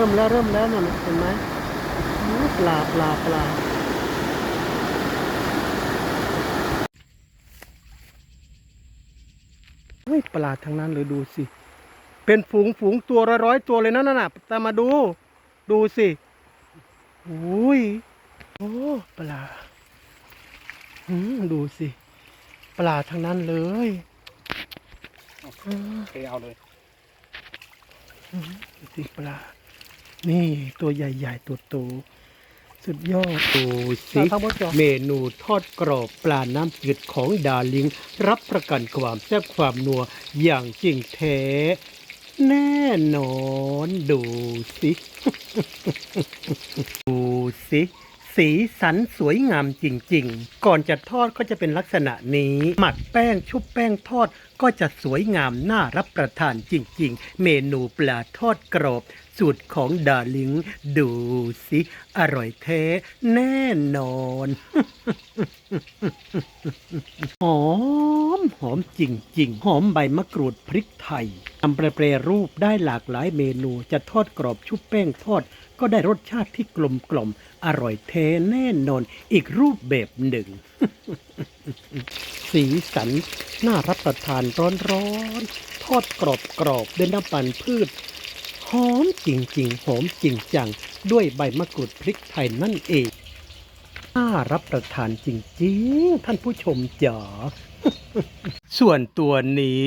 ริ่มแล้วเริ่มแล้วน่ะเห็นไหมอู้ปลาปลาปลาเฮ้ยปลาทั้งนั้นเลยดูสิ เป็นฝูงฝูงตัวร้อยร้อยๆตัวเลยนะนั่นน่ะตามมาดู ดูสิอุ้ยโอ้ปลาอืมดูสิ ปลาทั้งนั้นเลยอืมเทเอาเลยดูสิปลา นี่ตัวใหญ่ๆตัวโตสุดยอดดูสิข้าวบดจอเมนูทอดกรอบปลาน้ำจืดของดาลิง รับประกันความแซ่บความนัวอย่างจริงแท้ แน่นอนดูสิ ดูสิ สีสันสวยงามจริง ๆ ก่อนจะทอดก็จะเป็นลักษณะนี้ หมักแป้งชุบแป้งทอดก็จะสวยงามน่ารับประทานจริง ๆ เมนูปลาทอดกรอบ สูตรของดาลิง ดูสิ อร่อยแท้แน่นอน หอม หอมจริง ๆ หอมใบมะกรูดพริกไทยทำแปรรูปได้หลากหลายเมนู จะทอดกรอบชุบแป้งทอด ก็ได้รสชาติที่กลมกล่อม อร่อยแท้แน่นอนอีกรูปแบบหนึ่ง สีสันน่ารับประทานร้อนๆ ทอดกรอบๆด้วยน้ำมันพืช หอมจริงๆ หอมจริงจัง ด้วยใบมะกรูดพริกไทยนั่นเองน่ารับประทานจริงๆ ท่านผู้ชมจ๋า ส่วนตัวนี้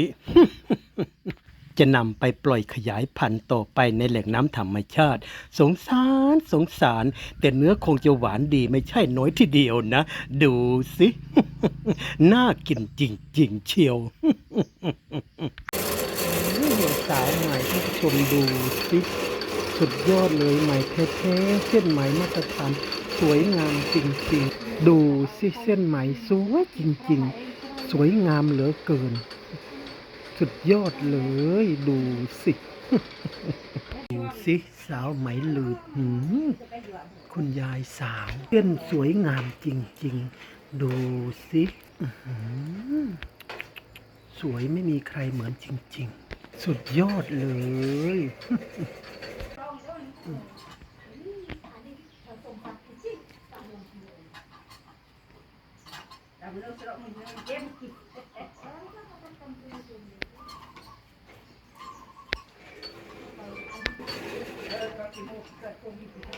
จะนำไปปล่อยขยายพันธุ์ต่อไปในแหล่งน้ำธรรมชาติ สงสารสงสาร แต่เนื้อคงจะหวานดีไม่ใช่น้อยทีเดียวนะ ดูสิ น่ากินจริง ๆ เชียว สาวใหม่ท่านผู้ชมดูสิสุดยอดเลยใหม่แท้ๆเส้นไหมมาตรฐานสวยงามจริงๆ ดูสิเส้นไหมสวยจริงๆ สวยงามเหลือเกิน สุดยอดเลยดูสิดูสิสาวไหมหลืดหืมคุณยายสาวเส้นสวยงามจริงๆ ดูสิสวยไม่มีใครเหมือนจริง ๆ สุดยอดเลย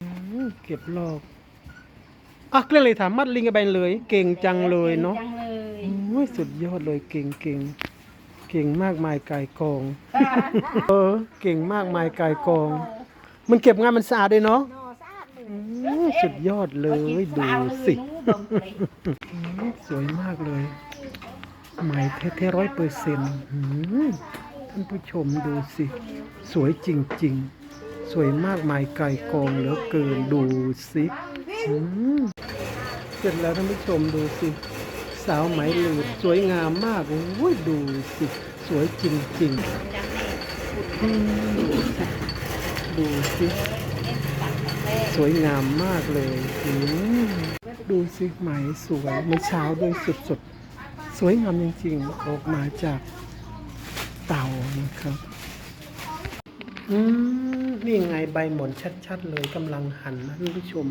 อืมเก็บลอกอะเรื่องเลยถามมัดลิงกับใบเลย เก่งจังเลยเนาะจังเลยโอ้ยสุดยอดเลยเก่งเก่ง เก่งมากมายกายกอง เออ เก่งมากมายกายกอง มันเก็บงานมันสะอาดด้วยเนาะนอสะอาดเลยอืมสุดยอดเลย ดูสิอืมสวยมากเลยใหม่แท้ๆร้อยเปอร์เซ็นต์ท่านผู้ชมดูสิ สวยจริง ๆ สวยมากมายไกลกองเหลือเกินดูสิอืมเสร็จแล้วท่านผู้ชมดูสิ สาวไหมหลืดสวยงามมาก โอ้ยดูสิสวยจริงๆดูสิสวยงามมากเลยดูสิไหมสวยเมื่อเช้าด้วยสุดๆ สวยงามจริงๆ ออกมาจากเตานะครับอืมนี่ไงใบหมอนชัดๆ เลยกำลังหันนะท่านผู้ชม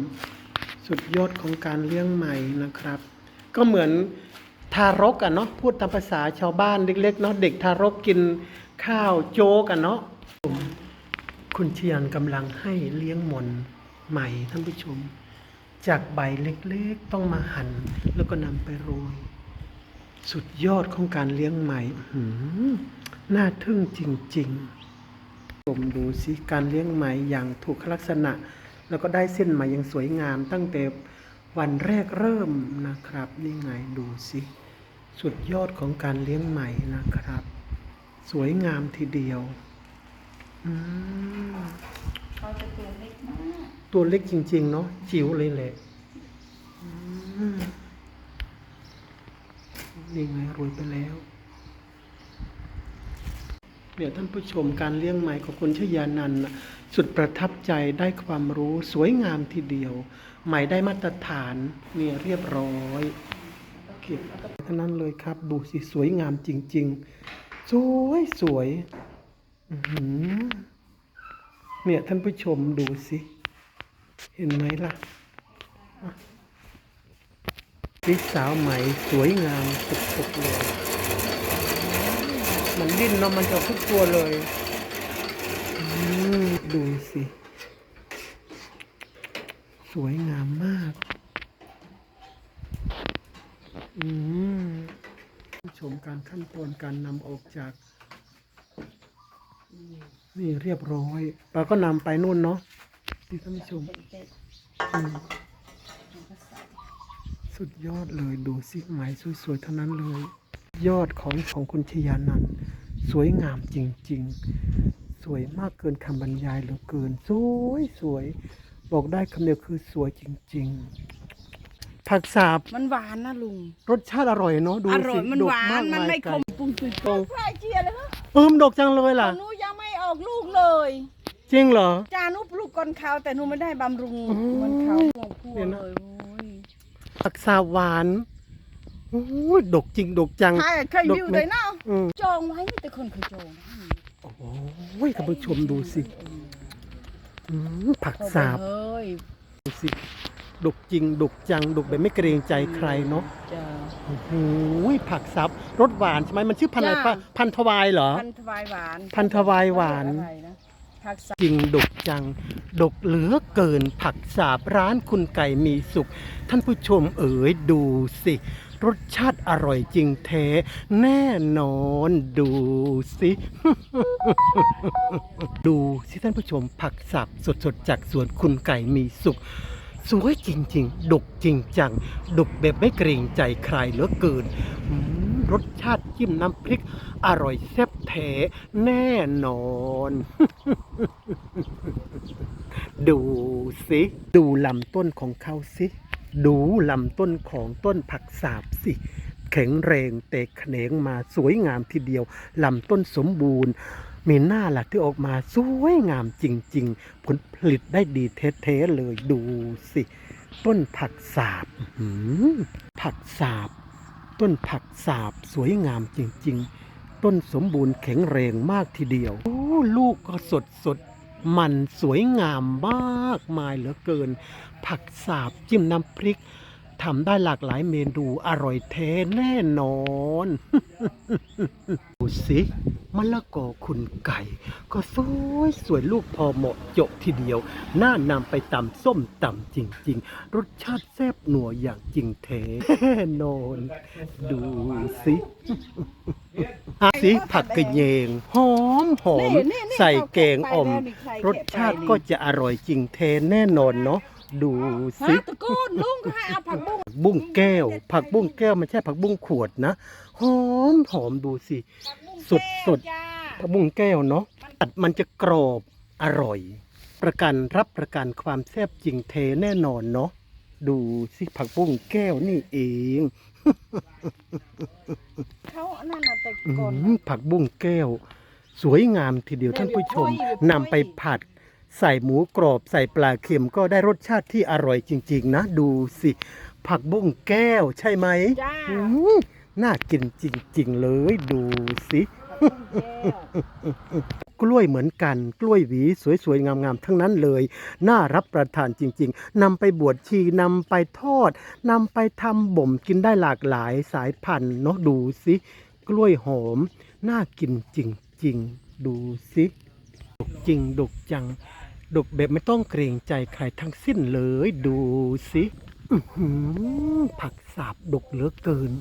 สุดยอดของการเลี้ยงไหมนะครับ ก็เหมือนทารกอะเนาะพูดตามภาษาชาวบ้านเล็กๆเนาะเด็กทารกกินข้าวโจ๊กอะเนาะคุณเชียนกำลังให้เลี้ยงมนไหม่ท่านผู้ชม จากใบเล็กๆต้องมาหั่นแล้วก็นำไปโรยสุดยอดของการเลี้ยงไหมอื้อหืน่าทึ่งจริงๆผมดูสิการเลี้ยงไหมอย่างถูกลักษณะ แล้วก็ได้เส้นไหมอย่างสวยงามตั้งแต่ วันแรกเริ่มนะครับ นี่ไงดูสิ สุดยอดของการเลี้ยงใหม่นะครับ สวยงามทีเดียวอืมเขาจะตัวเล็กมากตัวเล็กจริง ๆ เนาะจิ๋วเลยแหละนี่ไงรวยไปแล้ว เดี๋ยวท่านผู้ชมการเลี้ยงไหมของคุณชยานันนะสุดประทับใจได้ความรู้สวยงามทีเดียวไหมได้มาตรฐานเนี่ยเรียบร้อยเก็บเท่านั้นเลยครับ ดูสิสวยงามจริง ๆ สวยสวยเนี่ยท่านผู้ชมดูสิเห็นไหมล่ะสีสาวไหมสวยงามสุดๆเลย มันดิ้นเนาะมันจะทุกตัวเลยดูสิ สวยงามมากอืมชมการขั้นตอนการนำออกจาก นี่เรียบร้อยเราก็นำไปนู่นเนาะที่ท่านผู้ชมมสุดยอดเลยดูสิไหมสวยๆทั้งนั้นเลย ยอดของของคุณชยานันท์ สวยงามจริง ๆ สวยมากเกินคำบรรยายเหลือเกิน สวยสวย บอกได้คำเดียวคือสวยจริง ๆ ผักสาบมันหวานนะลุง รสชาติอร่อยเนาะดูอสิร่อยมันดกหวาน กมันไม่ยขมปุ้งตุยตรงใครเจียเลยฮะเออมนดกจังเลยล่ะ หนูยังไม่ออกลูกเลย จริงเหรอ จานุปลูกก่อนเขาแต่หนูไม่ได้บำรุงอ๋อเหมันเขาหมกพัวเนี่ยนะ เลยโอ้ยผักสาบหวานโอ้ยดกจริงดกจังใช่เคยวิวเลยเนาะอืม จองไว้มีแต่คนเคยจองนะโอ้ยท่านผู้ชมดูสิอืมผักสาบเฮ้ยดูสิดกจริงดกจังดกแบบไม่เกรงใจใครเนาะจ้าโอ้โหผักซับรสหวานใช่ไหมมันชื่อพันธุ์อะไรจ้าปะพันธวายเหรอ พันธวายหวาน พันธวายหวานอะไรนะผักสาจริงดกจัง ดกเหลือเกินผักสาบร้านคุณไก่มีสุข ท่านผู้ชมเอ๋ยดูสิ รสชาติอร่อยจริงแท้แน่นอนดูสิ ดูสิท่านผู้ชมผักสับสดๆ จากสวนคุณไก่มีสุขสวยจริง ๆ ดกจริงจัง ดกแบบไม่เกรงใจใครเหลือเกิน รสชาติจิ้มน้ำพริก อร่อยแซ่บแท้แน่นอน ดูสิ ดูลำต้นของเขาสิ ดูลำต้นของต้นผักสาบสิ แข็งแรงเตะแขนงมาสวยงามทีเดียวลำต้นสมบูรณ์ มีหน้าหลักที่ออกมาสวยงามจริง ๆ ผลผลิตได้ดีเท่ๆเลยดูสิ ต้นผักสาบผักสาบ ต้นผักสาบสวยงามจริง ๆ ต้นสมบูรณ์แข็งแรงมากทีเดียว โอ้ลูกก็สดสด มันสวยงามมากมายเหลือเกิน ผักสาบจิ้มน้ำพริก ทำได้หลากหลายเมนูอร่อยแท้แน่นอนดูสิมะละกอคุณไก่ ก็สวยสวยลูกพอเหมาะเจาะทีเดียว น่านำไปตำส้มตำจริง ๆ รสชาติแซ่บหนัวอย่างจริงแท้แน่นอน ดูสิอะสิผักกระเยง หอมหอมนี่นี่นี่ใส่แกงอ่อมเขาเก็บไปแล้วนี่ใครรสชาติเก็บไปนี่ก็จะอร่อยจริงแท้แน่นอนเนาะ ดูฮะสิ ตะโกนลุงให้เอาผักบุ้งบุ้งแก้ว ผักบุ้งแก้วมันใช่ผักบุ้งขวดนะหอมหอมดูสิสุดสุดจ้าผักบุ้งแก้วเนาะตัดมันจะกรอบอร่อย ประกันรับประกันความแซ่บจริงเทแน่นอนเนาะดูสิผักบุ้งแก้วนี่เอง เขานั่นน่ะแต่อื้อก่อนหือผักบุ้งแก้ว สวยงามทีเดียวท่านผู้ชมนำไปผัด ใส่หมูกรอบใส่ปลาเค็มก็ได้รสชาติที่อร่อยจริง ๆ นะ ดูสิ ผักบุ้งแก้วใช่ไหมจ้าอื้อน่ากินจริง ๆ เลยดูสิผักบุ้งแก้วกล้วยเหมือนกันกล้วยหวีสวยๆ งามๆ ทั้งนั้นเลย น่ารับประทานจริง ๆนำไปบวชชีนำไปทอดนำไปทำบ่มกินได้หลากหลายสายพันธุ์เนาะดูสิ กล้วยหอม น่ากินจริง ๆ ดูสิดกจริงดกจัง ดกแบบไม่ต้องเกรงใจใครทั้งสิ้นเลยดูสิผักสาบดกเหลือเกิน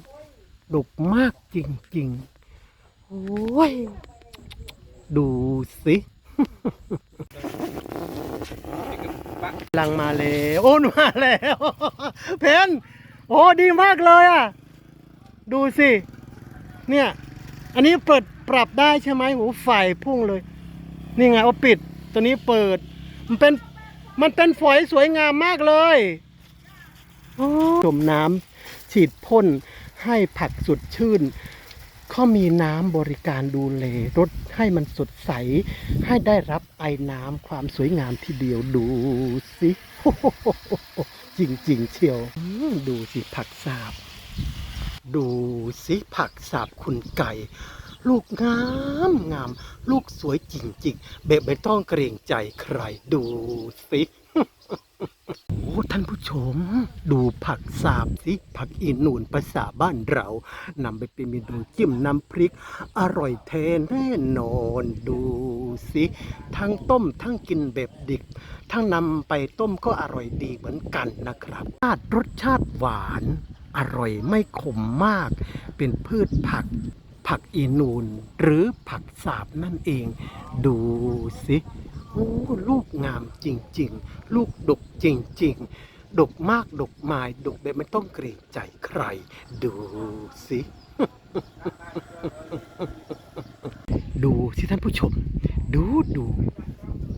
ดกมากจริงๆ โอ้ย ดูสิลังมาแล้วโอ้นมาแล้ว เพนโอ้ดีมากเลยอะ ดูสิ เนี่ย อันนี้เปิดปรับได้ใช่ไหมโหไฟพุ่งเลย นี่ไงเอาปิด ตัวนี้เปิด มันเป็นมันเป็นฝอยสวยงามมากเลยโอ้จมน้ำฉีดพ่นให้ผักสดชื่นเขามีน้ำบริการดูแลรถให้มันสดใส ให้ได้รับไอน้ำความสวยงามทีเดียวดูสิจริงๆเชียวอืมดูสิผักสาบ ดูสิผักสาบคุณไก่ ลูกงามงาม ลูกสวยจริงๆแบบไม่ต้องเกรงใจใครดูสิโอ้ท่านผู้ชม ดูผักสาบสิ ผักอีนูนภาษาบ้านเรานำไปเป็นเมนูจิ้มน้ำพริก อร่อยแท้แน่นอนดูสิ ทั้งต้มทั้งกินแบบดิบทั้งนำไปต้มก็อร่อยดีเหมือนกันนะครับรสชาติรสชาติหวาน อร่อยไม่ขมมาก เป็นพืชผัก ผักอีนูนหรือผักสาบนั่นเอง ดูสิโอ้ลูกงามจริง ๆ ลูกดกจริง ๆ ดกมากดกไม้ดกแบบไม่ต้องเกรงใจใคร ดูสิ ดูสิท่านผู้ชม ดูดู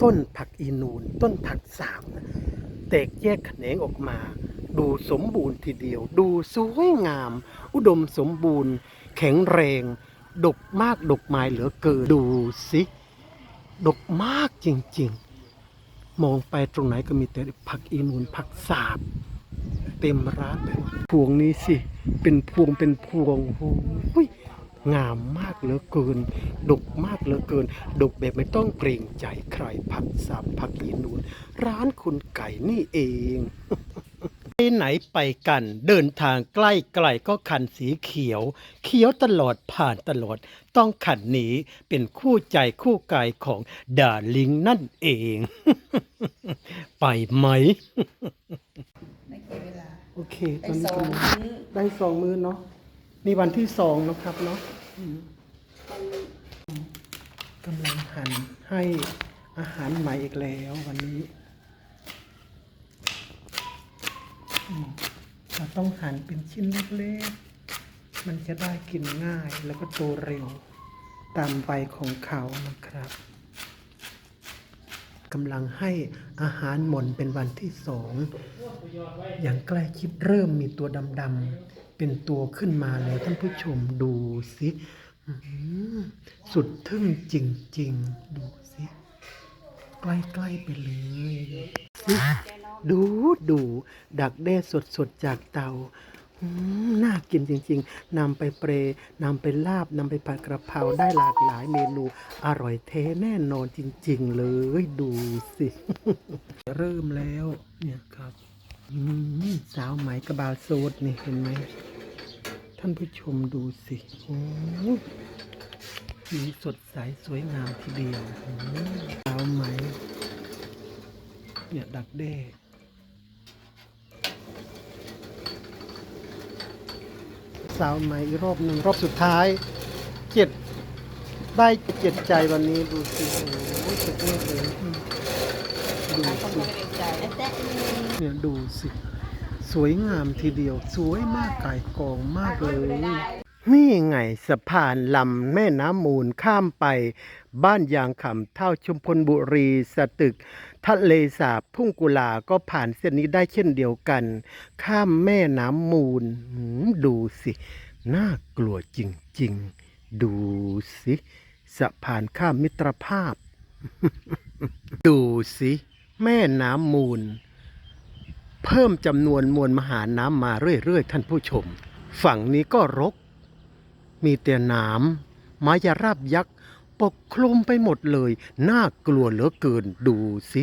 ต้นผักอีนูน ต้นผักสามแตกแยกแขนงออกมา ดูสมบูรณ์ทีเดียว ดูสวยงาม อุดมสมบูรณ์ แข็งแรง ดกมากดกไม้เหลือเกินดูสิ ดกมากจริงๆ มองไปตรงไหนก็มีแต่ผักอีนูนผักสาบ เต็มร้านไปหมดพวงนี้สิ เป็นพวงเป็นพวงโอ้ยงามมากเหลือเกิน ดกมากเหลือเกิน ดกแบบไม่ต้องเกรงใจใครผักสาบผักอีนูนร้านคุณไก่นี่เอง ไปไหนไปกัน เดินทางใกล้ไกลก็คันสีเขียว เขียวตลอดผ่านตลอด ต้องขันนี้เป็นคู่ใจคู่กายของดาลิงนั่นเอง ไปไหมในกี่เวลา โอเคตอนนี้กำลังได้สองมือเนาะนี่วันที่สองนะครับเนาะกำลังหันให้อาหารใหม่อีกแล้ววันนี้อืม เราต้องหั่นเป็นชิ้นเล็กๆ มันจะได้กินง่ายแล้วก็โตเร็ว ตามใบของเขานะครับกำลังให้อาหารหม่นเป็นวันที่สอง อย่างใกล้ชิดเริ่มมีตัวดำๆ เป็นตัวขึ้นมาแล้วท่านผู้ชมดูสิสุดทึ่งจริง ๆ ดูสิ ใกล้ ๆ ไปเลยสิ ดูดูดักแด้สดๆจากเตาอืมน่ากินจริง ๆนำไปเปรย์นำไปลาบนำไปผัดกระเพราได้หลากหลายเมนู อร่อยเทแน่นอนจริง ๆ เลยดูสิ เริ่มแล้วเนี่ยครับสาวไหมกระบาลโซดนี่เห็นไหม ท่านผู้ชมดูสิโอ้สีสดใสสวยงามทีเดียวสาวไหม เนี่ยดักแด้ สาวไหม่อีกรอบหนึ่งรอบสุดท้ายเจ็ดได้เจ็ดใจวันนี้ดูสิโอ้ยสุดยอดเลยอืมดูทาสิเนี่ยดูสิ สวยงามทีเดียว สวยมากไก่กองมากเลย นี่ไงสะพานลำแม่น้ำมูลข้ามไป บ้านยางคำเท่าชุมพลบุรีสตึก ทะเลสาบทุ่งกุลาก็ผ่านเส้นนี้ได้เช่นเดียวกัน ข้ามแม่น้ำมูลดูสิ น่ากลัวจริง ๆ ดูสิสะพานข้ามมิตรภาพ ดูสิ แม่น้ำมูล เพิ่มจำนวนมวลมหาน้ำมาเรื่อย ๆ ท่านผู้ชม ฝั่งนี้ก็รก มีแต่หน้ำไม้ยาราบยักษ์ ปกคลุมไปหมดเลย น่ากลัวเหลือเกินดูสิ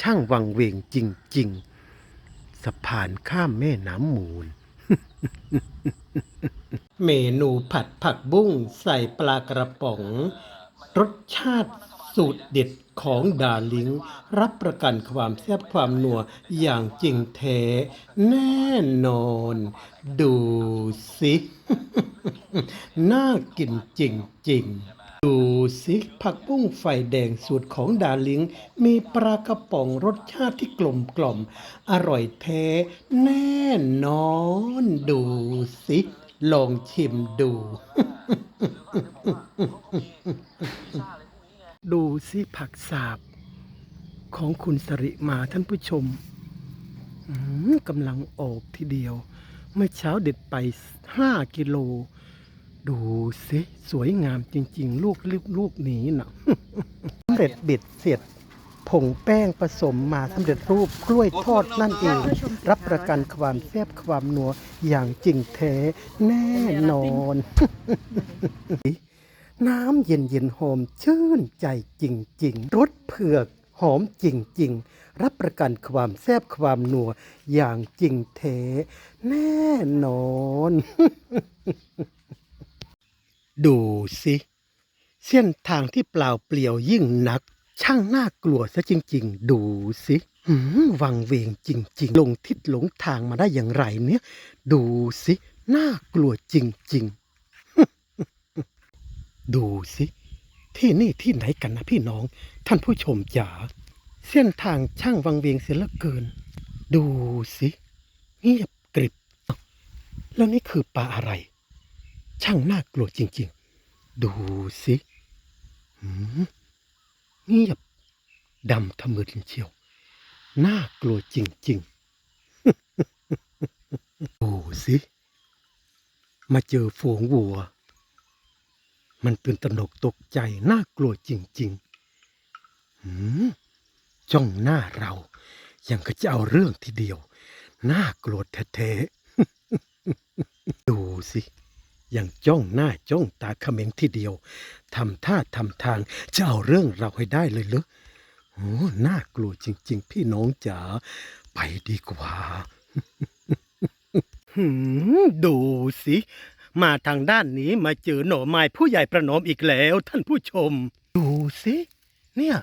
ช่างวังเวงจริง ๆสะพานข้ามแม่น้ำมูล เมนูผัดผักบุ้งใส่ปลากระป๋อง รสชาติสูตรเด็ดของดาลิง รับประกันความแซ่บความนัวอย่างจริงแท้แน่นอน ดูสิ น่ากินจริง ๆ ดูสิผักบุ้งไฟแดงสูตรของดาลิง มีปลากระป๋องรสชาติที่กลมกล่อม อร่อยแท้แน่นอน ดูสิ ลองชิมดู ดูสิผักสาบ ของคุณสริมาท่านผู้ชมกำลังออกทีเดียว เมื่อเช้าเด็ดไปห้ากิโล ดูสิสวยงามจริง ๆ ลูกลูกลูกนี้นะสำเร็จบ็ดเสร็จผงแป้งผสมมาสำเร็จรูปกล้วยทอดนั่นเอง รับประกันความแซ่บความนัวอย่างจริงแท้แน่นอน น้ำเย็นเย็นหอมชื่นใจจริง ๆรสเผือกหอมจริง ๆ รับประกันความแซ่บความนัวอย่างจริงแท้แน่นอน ดูสิ เส้นทางที่เปล่าเปลี่ยวยิ่งนัก ช่างน่ากลัวซะจริง ๆ ดูสิหวังเวงจริง ๆ ลงทิศหลงทางมาได้อย่างไรเนี่ย ดูสิ น่ากลัวจริง ๆ ดูสิ ที่นี่ที่ไหนกันนะพี่น้อง ท่านผู้ชมจ๋า เส้นทางช่างวังเวงเสียเหลือเกิน ดูสิ เงียบกริบ แล้วนี่คือปลาอะไร ช่างน่ากลัวจริง ๆ ดูสิเงียบดำทะมึนเชียว น่ากลัวจริง ๆ ดูสิ มาเจอฝูงวัว มันตื่นตระหนกตกใจ น่ากลัวจริงๆหืมจ้องหน้าเรา ยังก็จะเอาเรื่องทีเดียว น่ากลัวแท้ๆ ดูสิ ยังจ้องหน้าจ้องตาเขม็งทีเดียวทำท่าทำทางจะเอาเรื่องเราให้ได้เลยเหรอโอ้น่ากลัวจริง ๆ พี่น้องจ๋าไปดีกว่าดูสิ มาทางด้านนี้มาเจอหน่อไม้ผู้ใหญ่ประนอมอีกแล้ว ท่านผู้ชม ดูสิ เนี่ย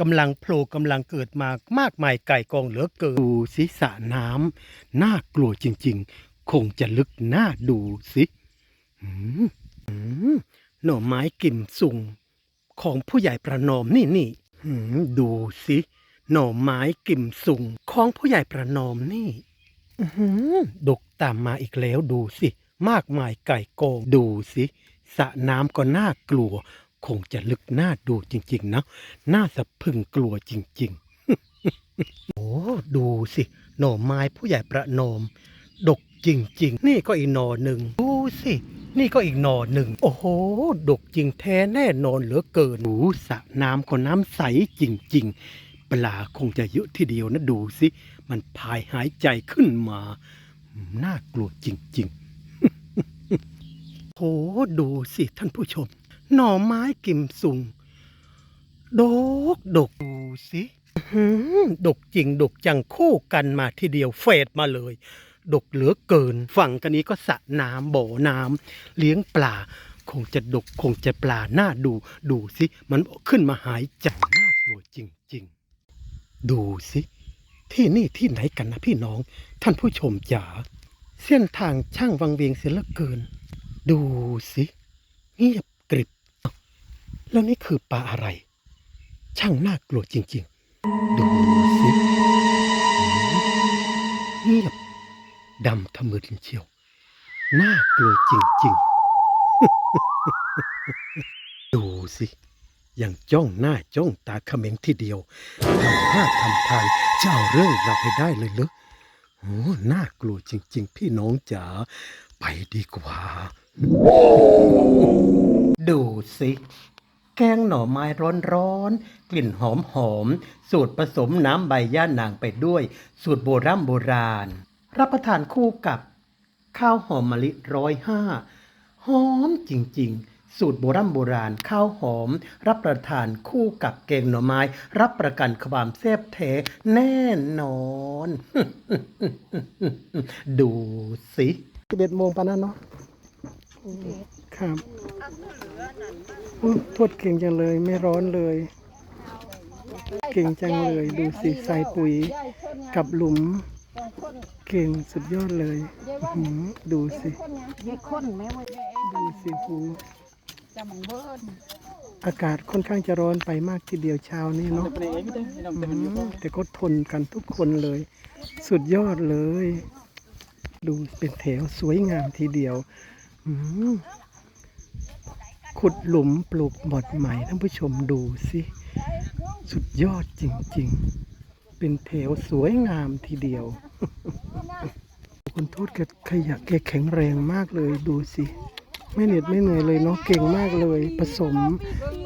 กำลังโผล่กำลังเกิดมามากมายไก่กองเหลือเกินดูสิสระน้ำน่ากลัวจริง ๆ คงจะลึกน่าดูสิ หน่อไม้กิ่มสุงของผู้ใหญ่ประนอมนี่นี่ดูสิหน่อไม้กิ่มสุงของผู้ใหญ่ประนอมนี่ดกตามมาอีกแล้วดูสิ มากมายไก่โกงดูสิสระน้ำก็น่ากลัว คงจะลึกน่าดูจริง ๆ นะน่าสะพึงกลัวจริง ๆ โอ้ดูสิ หน่อไม้ผู้ใหญ่ประนอม ดกจริง ๆ นี่ก็อีกหน่อหนึ่งดูสิ นี่ก็อีกหน่อหนึ่ง โอ้โห ดกจริงแท้แน่นอนเหลือเกินหูสระน้ำก็น้ำใสจริง ๆ ปลาคงจะเยอะทีเดียวนะดูสิ มันพายหายใจขึ้นมา น่ากลัวจริง ๆ โหดูสิท่านผู้ชม หน่อไม้กิมสุงดกดกดูสิดกจริงดกจังคู่กันมาทีเดียวเฟดมาเลย ดกเหลือเกิน ฝั่งกันนี้ก็สระน้ำบ่อน้ำเลี้ยงปลา คงจะดกคงจะปลาหน่าดู ดูสิมันขึ้นมาหายใจน่ากลัวจริง ๆ ดูสิที่นี่ที่ไหนกันนะพี่น้อง ท่านผู้ชมจ๋าเส้นทางช่างวังเวียงเสียเหลือเกิน ดูสิเงียบกริบแล้วนี่คือปลาอะไร ช่างน่ากลัวจริง ๆ ดูสิเงียบ ดำทะมึนเชียว น่ากลัวจริงๆ ดูสิยังจ้องหน้าจ้องตาเขม็งทีเดียวทำท่าทำทางจะเอาเรื่องเราให้ได้เลยเหรอโอ้น่ากลัวจริง ๆ พี่น้องจ๋าไปดีกว่า ดูสิ แกงหน่อไม้ร้อนๆ กลิ่นหอมๆ สูตรผสมน้ำใบย่านางไปด้วย สูตรโบราณโบราณ รับประทานคู่กับข้าวหอมมะลิร้อยห้าหอมจริง ๆ สูตรโบราณโบราณข้าวหอม รับประทานคู่กับแกงหน่อไม้ รับประกันความแซ่บแท้แน่นอน ดูสิสิบเอ็ดโมงปะนั่นเนาะครับอุ๊ยโทษเก่งจังเลยไม่ร้อนเลย เก่งจังเลย ดูสิใส่ปุ๋ยกับหลุม เก่งสุดยอดเลยหือดูสิยายคนแม่ว่าดูสิหูจะมองเบิ้ลอากาศค่อนข้างจะร้อนไปมากทีเดียวเช้านี้เนาะอืมแต่ก็ทนกันทุกคนเลย สุดยอดเลย ดูเป็นแถวสวยงามทีเดียวอืมขุดหลุมปลูกบอดใหม่ท่านผู้ชมดูสิ สุดยอดจริง ๆ เป็นแถวสวยงามทีเดียวคนโทษแกขยะแกแข็งแรงมากเลยดูสิ ไม่เหน็ดไม่เหนื่อยเลยเนาะเก่งมากเลย ผสม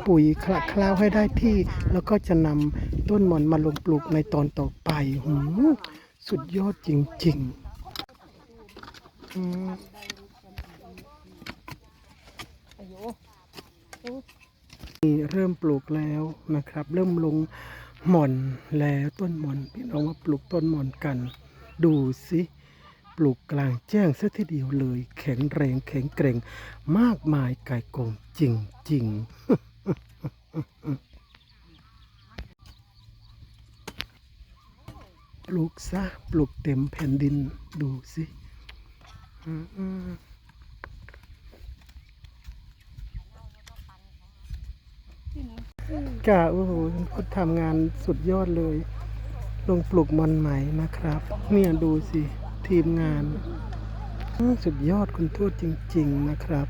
ปุ๋ยคละคล้าให้ได้ที่ แล้วก็จะนำต้นหม่อนมาลงปลูกในตอนต่อไปหืมสุดยอดจริงๆอืมนี่เริ่มปลูกแล้วนะครับ เริ่มลง หม่อนแล้วต้นหม่อนพี่น้องมาปลูกต้นหม่อนกัน ดูสิปลูกกลางแจ้งซะทีเดียวเลย แข็งแรงแข็งเกรงมากมายไก่กงจริงจริงปลูกซะปลูกเต็มแผ่นดินดูสิอืม กะโอ้โหคนทำงานสุดยอดเลย ลงปลูกมอนไหมนะครับ เนี่ยดูสิทีมงาน สุดยอดคุณทูตจริง ๆนะครับ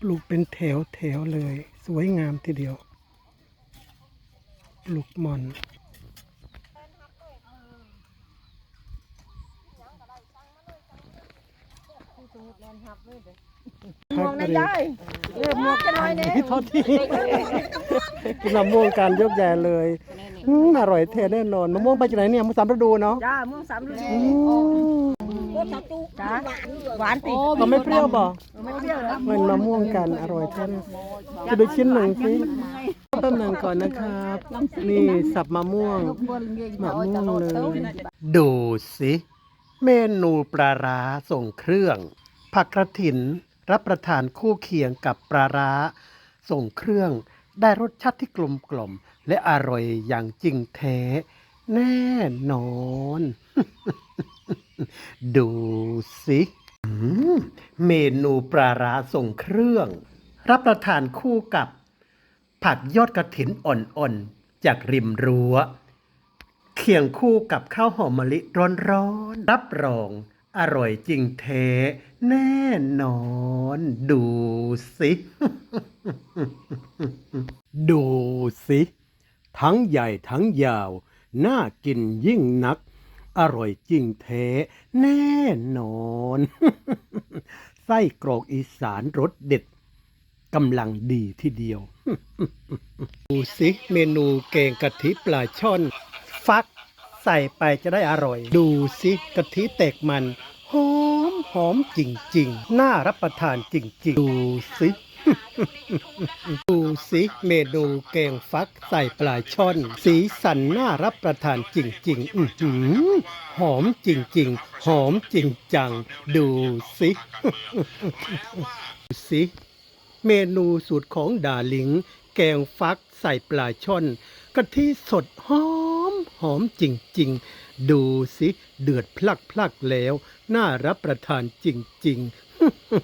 ปลูกเป็นแถวแถวเลย สวยงามทีเดียว ปลูกมอน มองนะยายเริ่มมองกันหน่อยเนี่ยโทษทีกินมะม่วงการยกใหญ่เลยอืมอร่อยแท้แน่นอนมะม่วงไปจากไหนเนี่ยมะสามฤดูเนาะจ้าม่วงสามฤดูอืมจ้าหวานติเราไม่เปรี้ยวบ่ไม่เปรี้ยวเหรอเหมือนมะม่วงกันอร่อยแท้เลยจะดูชิ้นหนึ่งสิแป๊บหนึ่งก่อนนะครับ นี่สับมะม่วงมะม่วงเลย ดูสิ เมนูปลาร้าส่งเครื่อง ผักกระถินรับประทานคู่เคียงกับปลาร้า ส่งเครื่องได้รสชาติที่กลมกล่อมและอร่อยอย่างจริงแท้ แน่นอน ดูสิมเมนูปลาร้าส่งเครื่อง รับประทานคู่กับ ผักยอดกระถินอ่อนๆ จากริมรั้ว เคียงคู่กับข้าวหอมมะลิร้อนๆ รับรอง อร่อยจริงแท้แน่นอนดูสิ ดูสิ ทั้งใหญ่ทั้งยาว น่ากินยิ่งนัก อร่อยจริงแท้แน่นอน ไส้กรอกอีสานรสเด็ดกำลังดีทีเดียว ดูสิเมนูแกงกะทิปลาช่อน ฟัก ใส่ไปจะได้อร่อย ดูสิกะทิแตกมันหอมหอมจริงๆ น่ารับประทานจริงๆ ดูสิดูสิเมนูแกงฟักใส่ปลาช่อน สีสันน่ารับประทานจริง ๆ อือหือหอมจริง ๆ หอมจริงจัง ดูสิดูสิเมนูสูตรของดาหลิง แกงฟักใส่ปลาช่อนกะทิสดหอม หอมจริง ๆ ดูสิ เดือดพลักพลักๆแล้ว น่ารับประทานจริง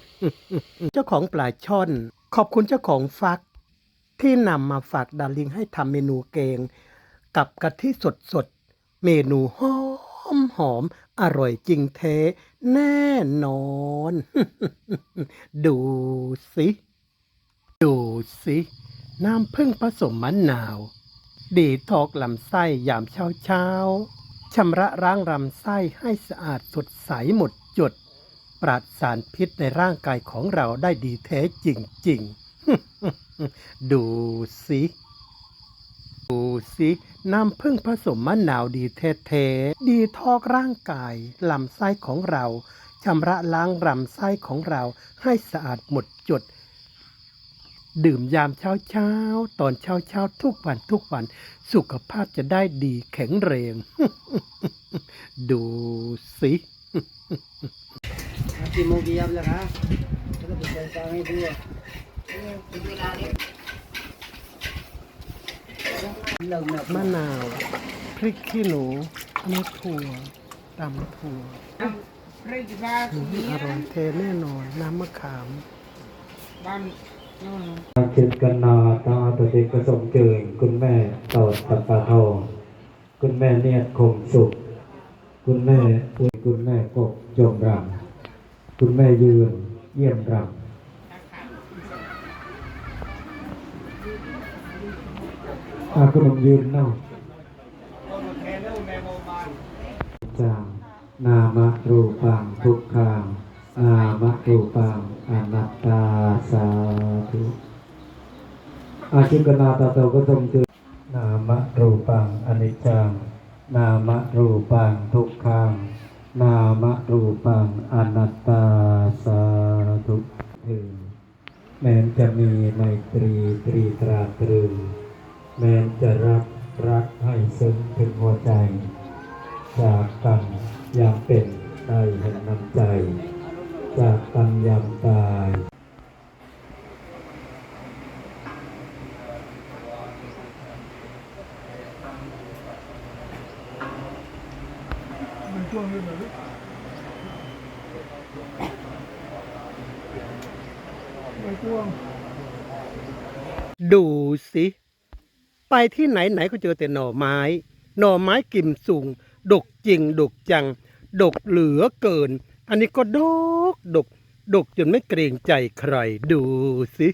ๆ เจ้าของปลาช่อน ขอบคุณเจ้าของฟัก ที่นำมาฝากดาลิงให้ทำเมนูแกง กับกะทิสดสดๆ เมนูหอมหอมอร่อยจริงแท้แน่นอน ดูสิ ดูสิ น้ำผึ้งผสมมะนาว ดีทอกลำไส้ยามเช้าเช้าชำระล้างลำไส้ให้สะอาดสดใสหมดจด ปราศสารพิษในร่างกายของเราได้ดีแท้จริงๆ ดูสิ ดูสิน้ำผึ้งผสมมะนาวดีแท้ๆดีทอกร่างกายลำไส้ของเราชำระล้างลำไส้ของเราให้สะอาดหมดจด ดื่มยามเช้าเช้าๆตอนเช้าเช้าๆทุกวันทุกวัน สุขภาพจะได้ดีแข็งแรง ดูสิกี่โมงกี่ยามแล้วคะแล้วก็ปิดไฟฟ้าให้ด้วยเริ่มแบบมะนาว พริกขี้หนูเนื้อถั่วตำถั่วอืมอร่อยเทแน่นอน น้ำมะขาม เจ็ดกันนาตาตัวเด็กผสมเกินคุณแม่ต่อตับปะทองคุณแม่เนียดคงสุข คุณแม่ปุยคุณแม่กบจมรำคุณแม่ยืนเยี่ยมรำอาคุณมยืนเน่าจางนามะรูปังทุกขัง อามะตูปังอนัตตาสาธุอาชิกนาตาโตก็ทรงเจอนามะรูปังอนิจจัง นามะรูปังทุกขัง นามะรูปังอนัตตาสาธุถึงแม้จะมีไมตรีตรีตราตรึงแม้จะรักรักให้ซึ้งถึงหัวใจ จากกันอย่างเป็นได้เห็นน้ำใจ จากตังยำตายดูสิ ไปที่ไหนไหนก็เจอแต่หน่อไม้ หน่อไม้กิ่มสูง ดกจริง ดกจัง ดกเหลือเกิน อันนี้ก็ดกดกดกจนไม่เกรงใจใครดูสิ